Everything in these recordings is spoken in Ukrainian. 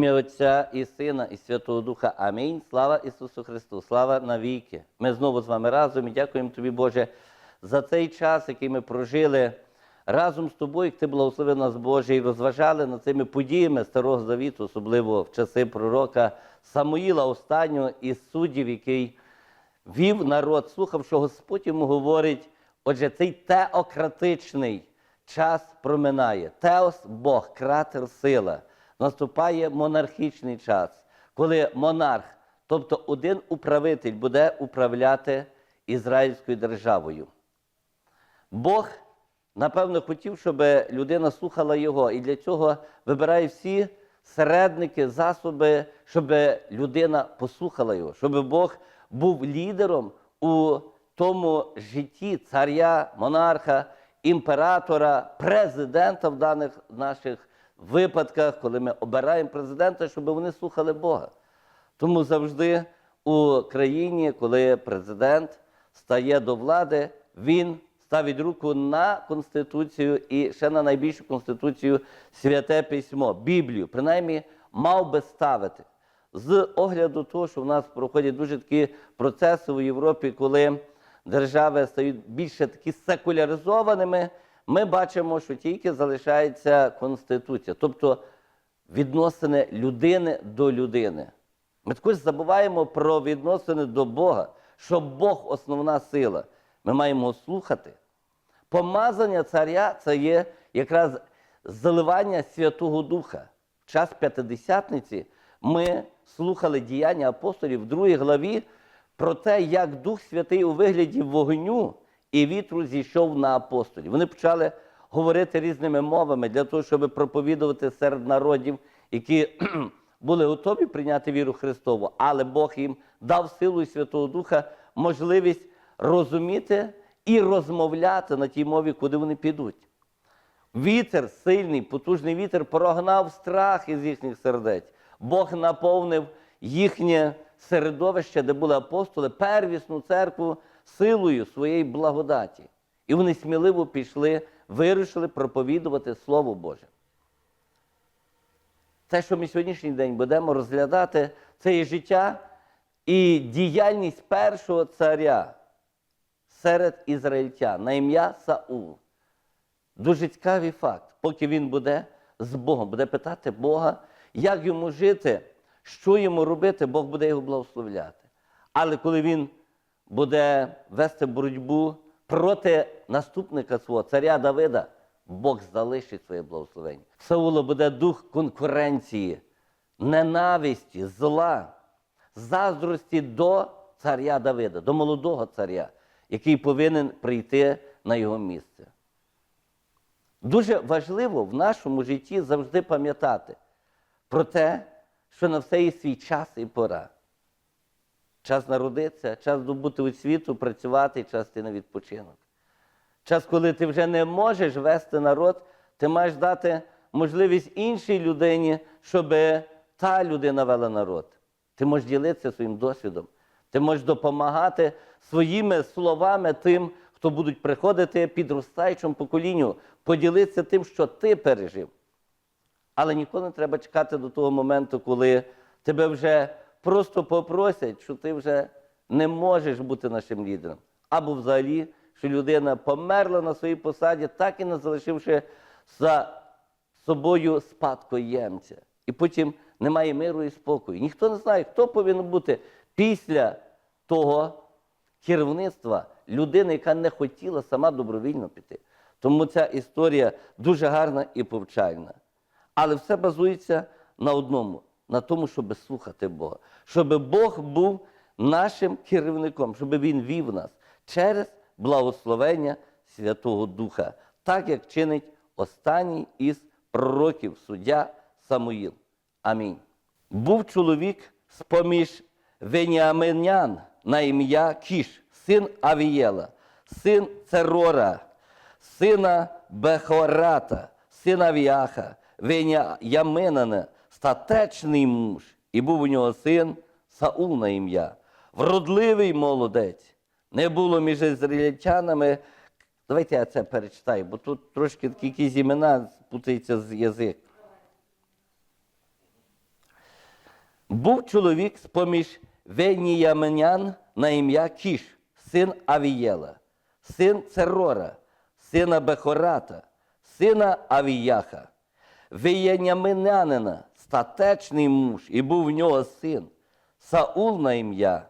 ім'я Отця і Сина, і Святого Духа. Амінь. Слава Ісусу Христу, слава навіки. Ми знову з вами разом і дякуємо Тобі, Боже, за цей час, який ми прожили разом з тобою, як ти благословив нас, Боже, і розважали над цими подіями Старого Завіту, особливо в часи пророка Самуїла, останнього із суддів, який вів народ, слухав, що Господь йому говорить. Отже, цей теократичний час проминає. Теос Бог, кратер сила. Наступає монархічний час, коли монарх, тобто один управитель, буде управляти Ізраїльською державою. Бог, напевно, хотів, щоб людина слухала його, і для цього вибирає всі середники, засоби, щоб людина послухала його, щоб Бог був лідером у тому житті царя, монарха, імператора, президента в даних наших випадках, коли ми обираємо президента, щоб вони слухали Бога. Тому завжди у країні, коли президент стає до влади, він ставить руку на Конституцію і ще на найбільшу Конституцію Святе Письмо, Біблію. Принаймні, мав би ставити. З огляду того, що в нас проходять дуже такі процеси у Європі, коли держави стають більше такі секуляризованими, ми бачимо, що тільки залишається Конституція, тобто відносини людини до людини. Ми також забуваємо про відносини до Бога, що Бог основна сила. Ми маємо слухати. Помазання царя це є якраз заливання Святого Духа. В час П'ятидесятниці ми слухали діяння апостолів в другій главі про те, як Дух Святий у вигляді вогню і вітру зійшов на апостолів. Вони почали говорити різними мовами для того, щоб проповідувати серед народів, які були готові прийняти віру Христову, але Бог їм дав силу і Святого Духа можливість розуміти і розмовляти на тій мові, куди вони підуть. Вітер, сильний, потужний вітер прогнав страх із їхніх сердець. Бог наповнив їхнє середовище, де були апостоли, первісну церкву силою своєї благодаті. І вони сміливо пішли, вирішили проповідувати Слово Боже. Те, що ми сьогоднішній день будемо розглядати, це є життя і діяльність першого царя серед ізраїльтян на ім'я Саул. Дуже цікавий факт. Поки він буде з Богом, буде питати Бога, як йому жити, що йому робити, Бог буде його благословляти. Але коли він буде вести боротьбу проти наступника свого царя Давида, Бог залишить своє благословення. В Саула буде дух конкуренції, ненависті, зла, заздрості до царя Давида, до молодого царя, який повинен прийти на його місце. Дуже важливо в нашому житті завжди пам'ятати про те, що на все є свій час і пора. Час народитися, час добути у світу, працювати, час йти на відпочинок. Час, коли ти вже не можеш вести народ, ти маєш дати можливість іншій людині, щоб та людина вела народ. Ти можеш ділитися своїм досвідом, ти можеш допомагати своїми словами тим, хто будуть приходити підростаючому поколінню, поділитися тим, що ти пережив. Але ніколи не треба чекати до того моменту, коли тебе вже просто попросять, що ти вже не можеш бути нашим лідером. Або взагалі, що людина померла на своїй посаді, так і не залишивши за собою спадкоємця. І потім немає миру і спокою. Ніхто не знає, хто повинен бути після того керівництва людини, яка не хотіла сама добровільно піти. Тому ця історія дуже гарна і повчальна. Але все базується на одному, на тому, щоб слухати Бога, щоб Бог був нашим керівником, щоб Він вів нас через благословення Святого Духа, так як чинить останній із пророків суддя Самуїл. Амінь. Був чоловік з-поміж веніаминян на ім'я Кіш, син Авієла, син Церора, сина Бехората, сина Віаха, Веніаминана, статечний муж, і був у нього син Саул на ім'я, вродливий молодець. Не було між ізраїльтянами. Давайте я це перечитаю, бо тут трошки такі якісь імена путаються з язик. Був чоловік з-поміж Веніяменян на ім'я Кіш, син Авієла, син Церора, сина Бехората, сина Авіяха, Веєняминянина, статечний муж, і був в нього син, Саул на ім'я,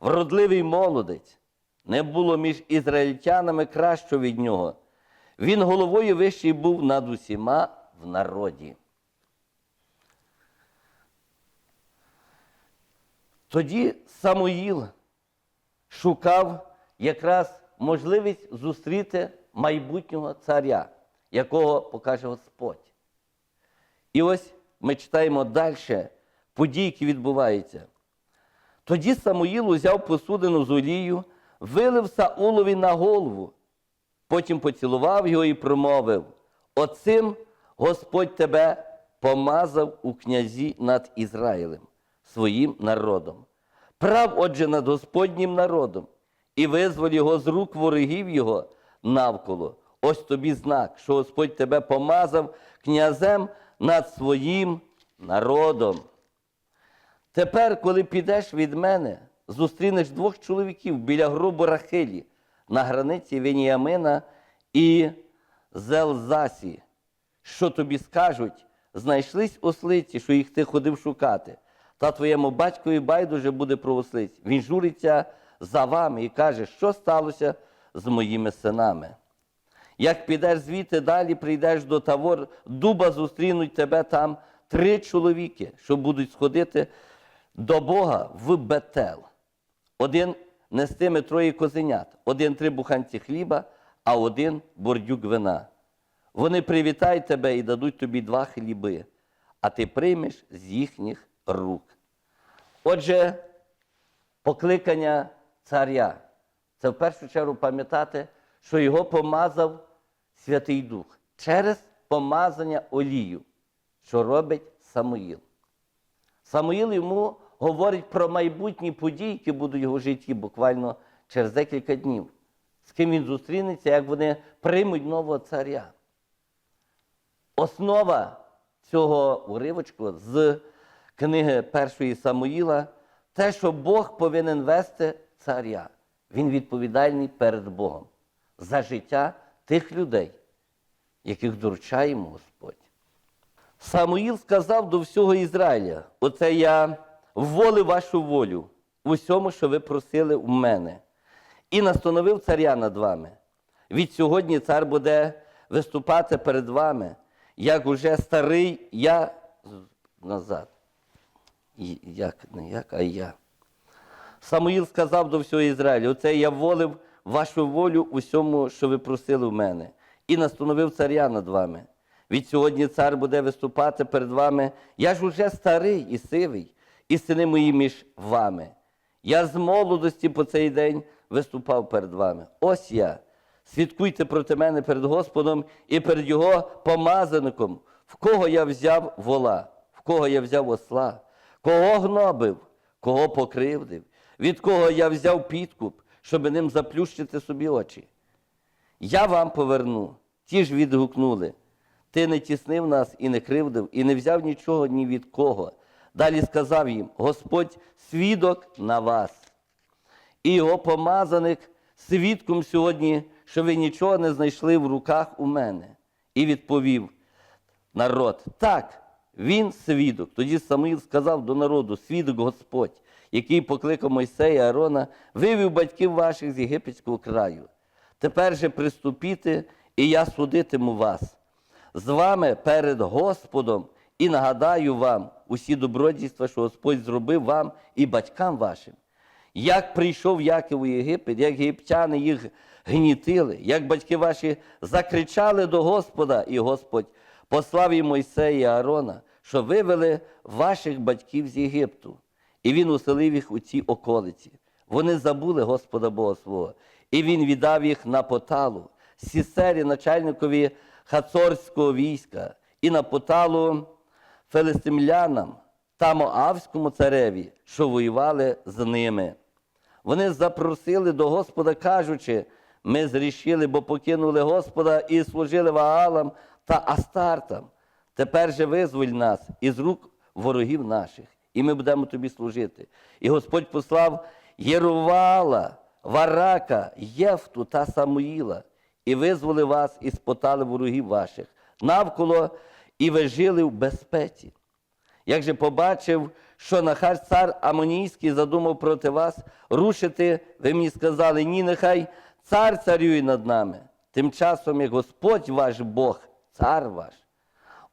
вродливий молодець. Не було між ізраїльтянами кращого від нього. Він головою вищий був над усіма в народі. Тоді Самуїл шукав якраз можливість зустріти майбутнього царя, якого покаже Господь. І ось ми читаємо далі події, які відбуваються. Тоді Самуїл узяв посудину з олією, вилив Саулові на голову, потім поцілував його і промовив: Оцим Господь тебе помазав у князі над Ізраїлем, своїм народом. Прав, отже, над Господнім народом і визволь його з рук ворогів його навколо. Ось тобі знак, що Господь тебе помазав князем над своїм народом. Тепер, коли підеш від мене, зустрінеш двох чоловіків біля гробу Рахилі на границі Веніамина і Зелзасі. Що тобі скажуть, знайшлись ослиці, що їх ти ходив шукати. Та твоєму батькові байдуже буде про ослиць. Він журиться за вами і каже, що сталося з моїми синами. Як підеш звідти далі, прийдеш до Тавор, дуба зустрінуть тебе там три чоловіки, що будуть сходити до Бога в Бетел. Один нестиме троє козенят, один три буханці хліба, а один бордюк вина. Вони привітають тебе і дадуть тобі два хліби, а ти приймеш з їхніх рук. Отже, покликання царя це в першу чергу пам'ятати, що його помазав Святий Дух через помазання олію, що робить Самуїл. Самуїл йому говорить про майбутні події, які будуть в його житті буквально через декілька днів. З ким він зустрінеться, як вони приймуть нового царя. Основа цього уривочку з книги першої Самуїла те, що Бог повинен вести царя. Він відповідальний перед Богом за життя тих людей, яких доручає йому Господь. Самуїл сказав до всього Ізраїля: Оце я вволив вашу волю в усьому, що ви просили у мене, і настановив царя над вами. Від сьогодні цар буде виступати перед вами, як уже старий я назад. Як не як, а я. Самуїл сказав до всього Ізраїлю: Оце я волив вашу волю усьому, що ви просили в мене, і настановив царя над вами. Від сьогодні цар буде виступати перед вами. Я ж уже старий і сивий, і сини мої між вами. Я з молодості по цей день виступав перед вами. Ось я. Свідкуйте проти мене перед Господом і перед Його помазаником, в кого я взяв вола, в кого я взяв осла, кого гнобив, кого покривдив, від кого я взяв підкуп, щоб ним заплющити собі очі. Я вам поверну. Ті ж відгукнули. Ти не тіснив нас і не кривдив, і не взяв нічого ні від кого. Далі сказав їм: Господь свідок на вас. І його помазаник свідком сьогодні, що ви нічого не знайшли в руках у мене. І відповів народ: так, він свідок. Тоді Самуїл сказав до народу: свідок Господь, який покликав Мойсея і Аарона, вивів батьків ваших з єгипетського краю. Тепер же приступіте, і я судитиму вас з вами перед Господом і нагадаю вам усі добродійства, що Господь зробив вам і батькам вашим. Як прийшов Яків у Єгипет, як єгиптяни їх гнітили, як батьки ваші закричали до Господа, і Господь послав їм Мойсея і Аарона, що вивели ваших батьків з Єгипту. І він уселив їх у цій околиці. Вони забули Господа Бога свого, і він віддав їх на поталу, Сісері, начальникові хацорського війська, і на поталу филистимлянам та Моавському цареві, що воювали з ними. Вони запросили до Господа, кажучи, ми зрішили, бо покинули Господа і служили Ваалам та Астартам. Тепер же визволь нас із рук ворогів наших і ми будемо тобі служити. І Господь послав Єрувала, Варака, Єфту та Самуїла, і визволив вас із потали ворогів ваших навколо, і ви жили в безпеці. Як же побачив, що нахай цар Амонійський задумав проти вас рушити, ви мені сказали, ні, нехай цар царює над нами. Тим часом, як Господь ваш Бог, цар ваш.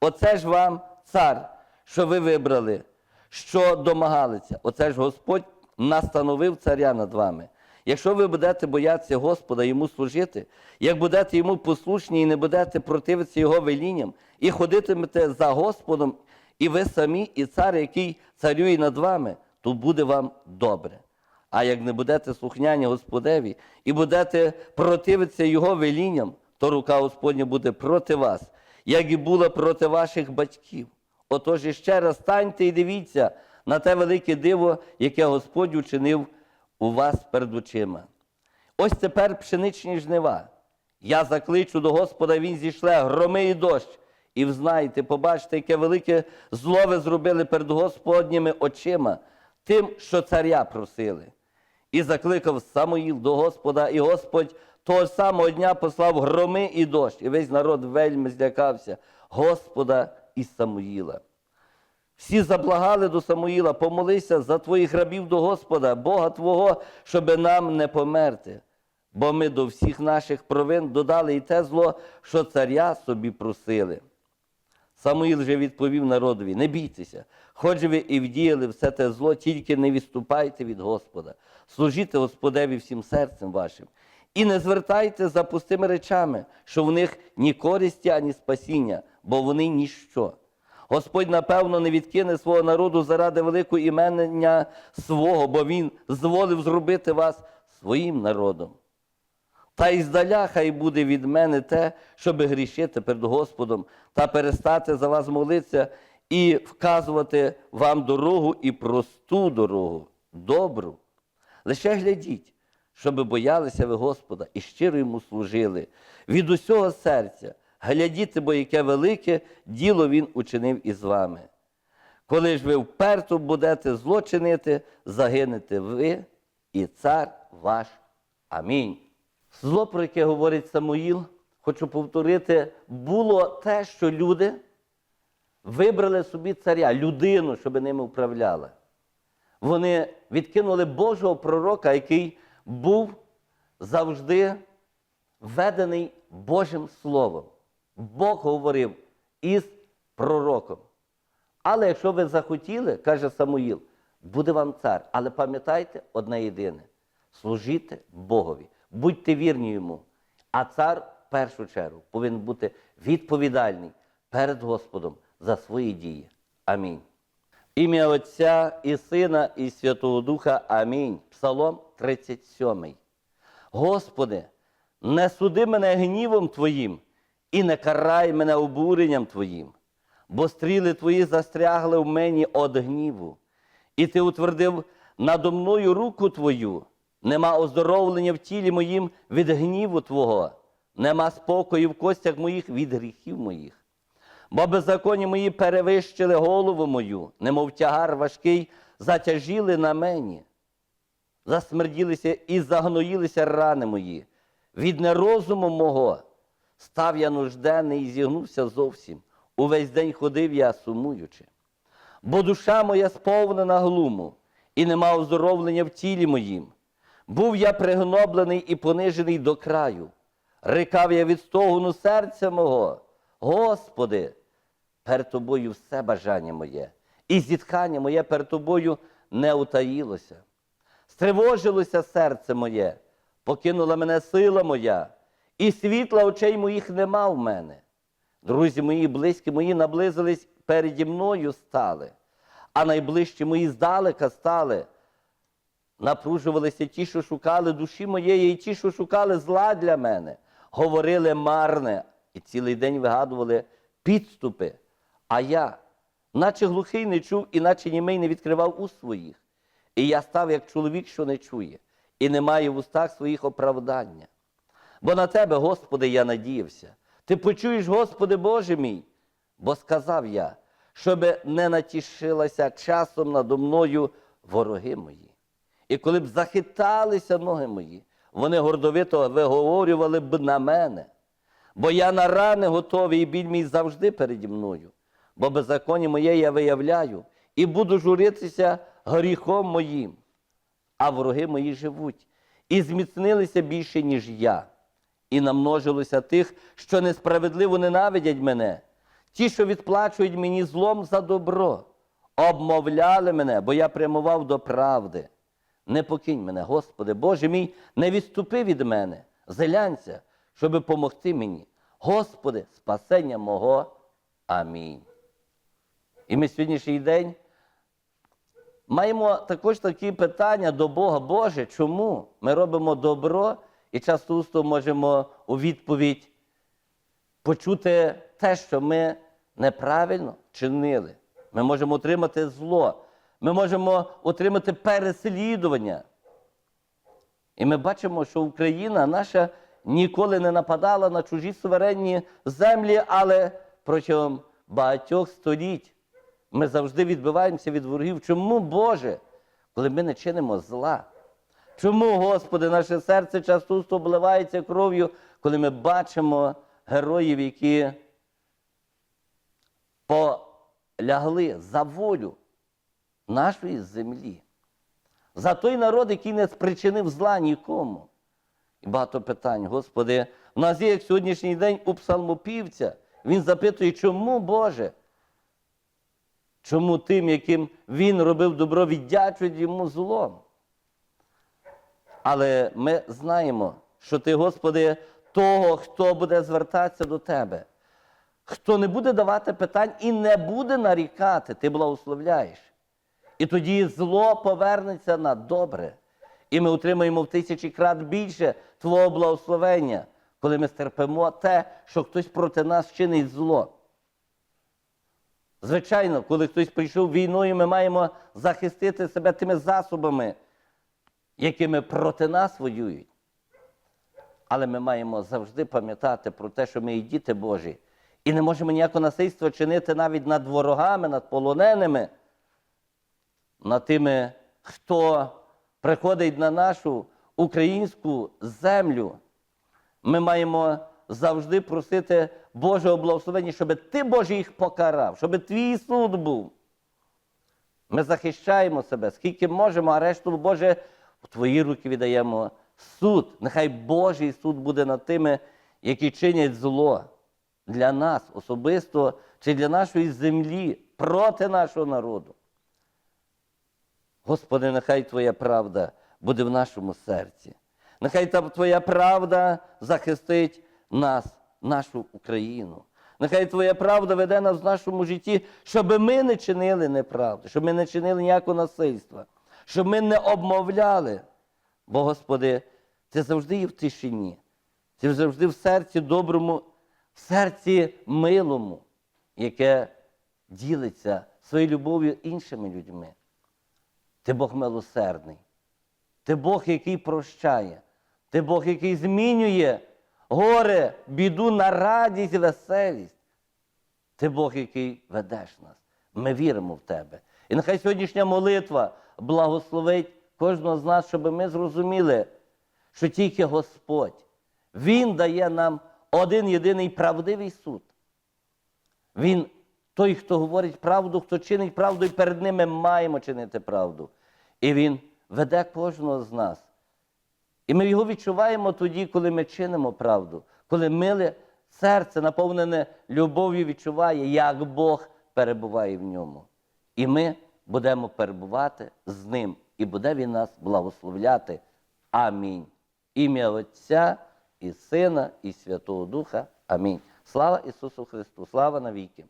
Оце ж вам цар, що ви вибрали, що домагалися. Оце ж Господь настановив царя над вами. Якщо ви будете боятися Господа, йому служити, як будете йому послушні і не будете противитися Його велінням, і ходитимете за Господом, і ви самі, і цар, який царює над вами, то буде вам добре. А як не будете слухняні Господеві і будете противитися Його велінням, то рука Господня буде проти вас, як і була проти ваших батьків. Отож іще раз станьте і дивіться на те велике диво, яке Господь учинив у вас перед очима. Ось тепер пшеничні жнива. Я закличу до Господа, Він зійшле громи і дощ. І взнайте, побачите, яке велике зло ви зробили перед Господніми очима, тим, що царя просили. І закликав Самуїл до Господа, і Господь того самого дня послав громи і дощ, і весь народ вельми злякався Господа і Самуїла. Всі заблагали до Самуїла, помолися за твоїх рабів до Господа, Бога Твого, щоби нам не померти. Бо ми до всіх наших провин додали і те зло, що царя собі просили. Самуїл же відповів народові: не бійтеся, хоч ви і вдіяли все те зло, тільки не відступайте від Господа, служіть Господеві всім серцем вашим. І не звертайте за пустими речами, що в них ні користі, ані спасіння, бо вони ніщо. Господь, напевно, не відкине свого народу заради великого іменення свого, бо Він зволив зробити вас своїм народом. Та й здаля хай буде від мене те, щоби грішити перед Господом та перестати за вас молитися і вказувати вам дорогу і просту дорогу, добру. Лише глядіть, щоби боялися ви Господа і щиро йому служили від усього серця. Глядіте, бо яке велике діло Він учинив із вами. Коли ж ви вперто будете зло чинити, загинете ви і цар ваш. Амінь. Зло, про яке говорить Самуїл, хочу повторити, було те, що люди вибрали собі царя, людину, щоб ними управляла. Вони відкинули Божого пророка, який був завжди ведений Божим Словом. Бог говорив із пророком. Але якщо ви захотіли, каже Самуїл, буде вам цар. Але пам'ятайте одне єдине: служіть Богові, будьте вірні йому. А цар в першу чергу повинен бути відповідальний перед Господом за свої дії. Амінь. Ім'я Отця і Сина, і Святого Духа. Амінь. Псалом 37. Господи, не суди мене гнівом Твоїм і не карай мене обуренням Твоїм, бо стріли Твої застрягли в мені од гніву, і Ти утвердив надо мною руку Твою, нема оздоровлення в тілі моїм від гніву Твого, нема спокою в костях моїх від гріхів моїх. Бо беззаконні мої перевищили голову мою, немов тягар важкий, затяжіли на мені засмерділися і загноїлися рани мої. Від нерозуму мого став я нужденний і зігнувся зовсім. Увесь день ходив я сумуючи. Бо душа моя сповнена глуму, і нема оздоровлення в тілі моїм. Був я пригноблений і понижений до краю. Рикав я від стогону серця мого. Господи, перед тобою все бажання моє, і зітхання моє перед тобою не утаїлося. Стривожилося серце моє, покинула мене сила моя, і світла очей моїх нема в мене. Друзі мої, близькі мої наблизились переді мною стали, а найближчі мої здалека стали. Напружувалися ті, що шукали душі моєї, і ті, що шукали зла для мене, говорили марне і цілий день вигадували підступи. А я, наче глухий не чув, і наче німий не відкривав уст своїх. І я став як чоловік, що не чує, і не має в устах своїх оправдання. Бо на тебе, Господи, я надіявся. Ти почуєш, Господи Боже мій, бо сказав я, щоб не натішилася часом надо мною вороги мої. І коли б захиталися ноги мої, вони гордовито виговорювали б на мене. Бо я на рани готовий, і біль мій завжди переді мною. Бо беззаконня моє я виявляю, і буду журитися гріхом моїм. А вороги мої живуть, і зміцнилися більше, ніж я, і намножилося тих, що несправедливо ненавидять мене, ті, що відплачують мені злом за добро, обмовляли мене, бо я прямував до правди. Не покинь мене, Господи, Боже мій, не відступи від мене, зелянця, щоб помогти мені. Господи, спасення мого. Амінь. І ми сьогоднішній день маємо також такі питання до Бога. Боже, чому ми робимо добро і часто можемо у відповідь почути те, що ми неправильно чинили. Ми можемо отримати зло, ми можемо отримати переслідування. І ми бачимо, що Україна наша ніколи не нападала на чужі суверенні землі, але протягом багатьох століть ми завжди відбиваємося від ворогів. Чому, Боже, коли ми не чинимо зла? Чому, Господи, наше серце часто обливається кров'ю, коли ми бачимо героїв, які полягли за волю нашої землі? За той народ, який не спричинив зла нікому. І багато питань, Господи, в нас є як сьогоднішній день у псалмопівця. Він запитує, чому Боже? Чому тим, яким він робив добро, віддячують йому злом? Але ми знаємо, що ти, Господи, того, хто буде звертатися до Тебе, хто не буде давати питань і не буде нарікати, ти благословляєш. І тоді зло повернеться на добре. І ми отримаємо в тисячі крат більше Твого благословення, коли ми стерпимо те, що хтось проти нас чинить зло. Звичайно, коли хтось прийшов війною, ми маємо захистити себе тими засобами, якими проти нас воюють. Але ми маємо завжди пам'ятати про те, що ми і діти Божі, і не можемо ніякого насильства чинити навіть над ворогами, над полоненими, над тими, хто приходить на нашу українську землю. Ми маємо завжди просити Божого благословення, щоб ти, Боже, їх покарав, щоб твій суд був. Ми захищаємо себе, скільки можемо, а решту, Боже, в Твої руки віддаємо суд. Нехай Божий суд буде над тими, які чинять зло для нас особисто чи для нашої землі проти нашого народу. Господи, нехай Твоя правда буде в нашому серці. Нехай Твоя правда захистить нас, нашу Україну. Нехай Твоя правда веде нас в нашому житті, щоб ми не чинили неправди, щоб ми не чинили ніякого насильства, щоб ми не обмовляли. Бо, Господи, Ти завжди є в тишині, ти завжди в серці доброму, в серці милому, яке ділиться своєю любов'ю іншими людьми. Ти Бог милосердний. Ти Бог, який прощає. Ти Бог, який змінює горе, біду на радість і веселість. Ти Бог, який ведеш нас. Ми віримо в Тебе. І нехай сьогоднішня молитва благословить кожного з нас, щоб ми зрозуміли, що тільки Господь, Він дає нам один єдиний правдивий суд. Він той, хто говорить правду, хто чинить правду, і перед ними маємо чинити правду. І Він веде кожного з нас. І ми його відчуваємо тоді, коли ми чинимо правду, коли миле серце, наповнене любов'ю, відчуває, як Бог перебуває в ньому. І ми будемо перебувати з ним, і буде він нас благословляти. Амінь. Ім'я Отця і Сина, і Святого Духа. Амінь. Слава Ісусу Христу! Слава навіки!